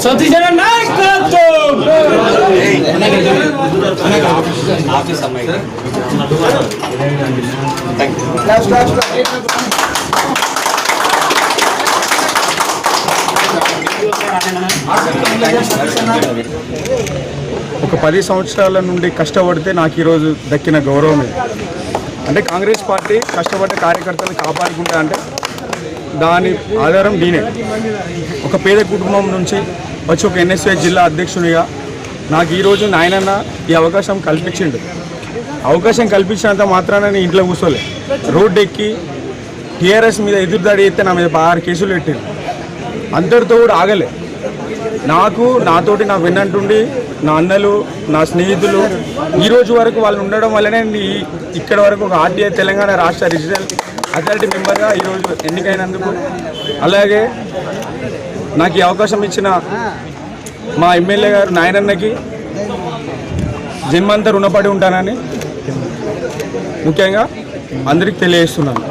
సతీశన నాయకత్వం ఒక పది సంవత్సరాల నుండి కష్టపడితే నాకు ఈరోజు దక్కిన గౌరవమే అంటే కాంగ్రెస్ పార్టీ కష్టపడ్డ కార్యకర్తలను కాపాడుకుంటా అంటే దాని ఆధారం నేనే. ఒక పేద కుటుంబం నుంచి వచ్చి ఒక ఎన్ఎస్ఏ జిల్లా అధ్యక్షునిగా నాకు ఈరోజు నాయనన్న ఈ అవకాశం కల్పించిండు. అవకాశం కల్పించినంత మాత్రాన నేను ఇంట్లో కూర్చోలే. రోడ్డు ఎక్కి టీఆర్ఎస్ మీద ఎదురుదాడి ఎత్తే నా మీద ఆరు కేసులు పెట్టిండు. అందరితో కూడా ఆగలే. నాకు నాతోటి నా వెన్నంటుండి నా అన్నలు నా స్నేహితులు ఈ రోజు వరకు వాళ్ళు ఉండడం వల్లనే నేను ఈ ఇక్కడ వరకు ఒక ఆర్టీఐ తెలంగాణ రాష్ట్ర రిజిటల్ అథారిటీ మెంబర్గా ఈరోజు ఎన్నికైనందుకు. అలాగే నాకు ఈ అవకాశం ఇచ్చిన మా ఎమ్మెల్యే గారు నాయనన్నకి జన్మంతా రుణపడి ఉంటానని ముఖ్యంగా అందరికి తెలియజేస్తున్నాను.